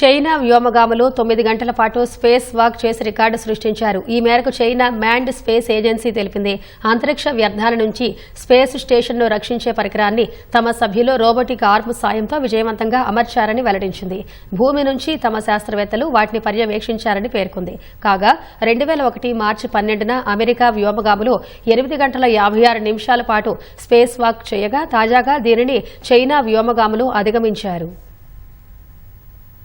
China వ్యోమగాములు తొమ్మిది గంటల పాటు స్పేస్ వాక్ చేసి రికార్డు సృష్టించారు. ఈ మేరకు చైనా మ్యాండ్ స్పేస్ ఏజెన్సీ తెలిపింది. అంతరిక్ష వ్యర్థాల నుంచి స్పేస్ స్టేషన్ను రక్షించే పరికరాన్ని తమ సభ్యులు రోబోటిక్ ఆర్మ్ సాయంతో విజయవంతంగా అమర్చారని వెల్లడించింది. భూమి నుంచి తమ శాస్త్రవేత్తలు వాటిని పర్యవేక్షించారని పేర్కొంది. కాగా రెండు వేల ఒకటి మార్చి పన్నెండున అమెరికా వ్యోమగాములు ఎనిమిది గంటల యాభై ఆరు నిమిషాల పాటు స్పేస్ వాక్ చేయగా తాజాగా దీనిని చైనా వ్యోమగాములు అధిగమించారు.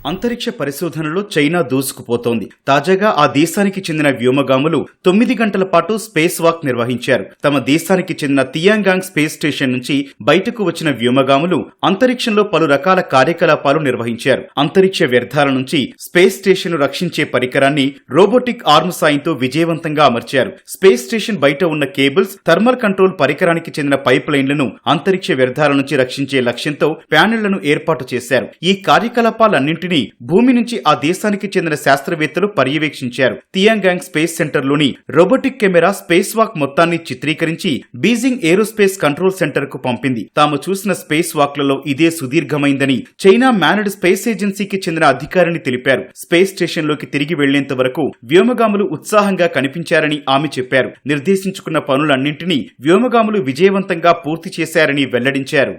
అంతరిక్ష పరిశోధనలో చైనా దూసుకుపోతోంది. తాజాగా ఆ దేశానికి చెందిన వ్యోమగాములు తొమ్మిది గంటల పాటు స్పేస్ వాక్ నిర్వహించారు. తమ దేశానికి చెందిన తియాంగాంగ్ స్పేస్ స్టేషన్ నుంచి బయటకు వచ్చిన వ్యోమగాములు అంతరిక్షంలో పలు రకాల కార్యకలాపాలు నిర్వహించారు. అంతరిక్ష వ్యర్థాల నుంచి స్పేస్ స్టేషన్ రక్షించే పరికరాన్ని రోబోటిక్ ఆర్మ్ సాయంతో విజయవంతంగా అమర్చారు. స్పేస్ స్టేషన్ బయట ఉన్న కేబుల్స్ థర్మల్ కంట్రోల్ పరికరానికి చెందిన పైప్ లైన్లను అంతరిక్ష వ్యర్థాల నుంచి రక్షించే లక్ష్యంతో ప్యానెళ్ళను ఏర్పాటు చేశారు. ఈ కార్యకలాపాలన్నింటినీ భూమి నుంచి ఆ దేశానికి చెందిన శాస్త్రవేత్తలు పర్యవేక్షించారు. తియాంగాంగ్ స్పేస్ సెంటర్లోని రోబోటిక్ కెమెరా స్పేస్ వాక్ మొత్తాన్ని చిత్రీకరించి బీజింగ్ ఏరోస్పేస్ కంట్రోల్ సెంటర్కు పంపింది. తాము చూసిన స్పేస్ వాక్లలో ఇదే సుదీర్ఘమైందని చైనా మ్యానడ్ స్పేస్ ఏజెన్సీకి చెందిన అధికారిని తెలిపారు. స్పేస్ స్టేషన్లోకి తిరిగి వెళ్ళేంత వరకు వ్యోమగాములు ఉత్సాహంగా కనిపించారని ఆమె చెప్పారు. నిర్దేశించుకున్న పనులన్నింటినీ వ్యోమగాములు విజయవంతంగా పూర్తి చేశారని వెల్లడించారు.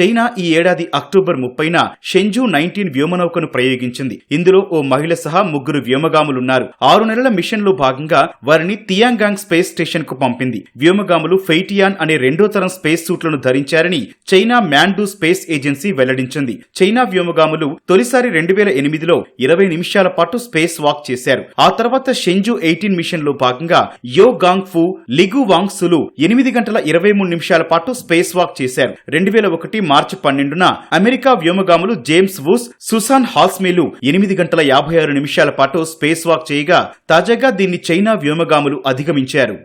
చైనా ఈ ఏడాది అక్టోబర్ ముప్పైన షెంజు నైన్టీన్ వ్యోమనౌకను ప్రయోగించింది. ఇందులో ఓ మహిళ సహా ముగ్గురు వ్యోమగాములున్నారు. ఆరు నెలల మిషన్లో భాగంగా వారిని తియాంగాంగ్ స్పేస్ స్టేషన్కు పంపింది. వ్యోమగాములు ఫెయిటియాన్ అనే రెండో తరం స్పేస్ సూట్లను ధరించారని చైనా మ్యాండూ స్పేస్ ఏజెన్సీ వెల్లడించింది. చైనా వ్యోమగాములు తొలిసారి రెండు వేల ఎనిమిదిలో ఇరవై నిమిషాల పాటు స్పేస్ వాక్ చేశారు. ఆ తర్వాత షెంజు ఎయిటీన్ మిషన్లో భాగంగా యో గాంగ్ ఫు లిగు వాంగ్ సులు ఎనిమిది గంటల ఇరవై మూడు నిమిషాల పాటు స్పేస్ వాక్ చేశారు. రెండు వేల ఒకటి మార్చి పన్నెండున అమెరికా వ్యోమగాములు జేమ్స్ వూస్ సుసాన్ హాల్స్మేలు ఎనిమిది గంటల యాభై ఆరు నిమిషాల పాటు స్పేస్ వాక్ చేయగా తాజాగా దీన్ని చైనా వ్యోమగాములు అధిగమించారు.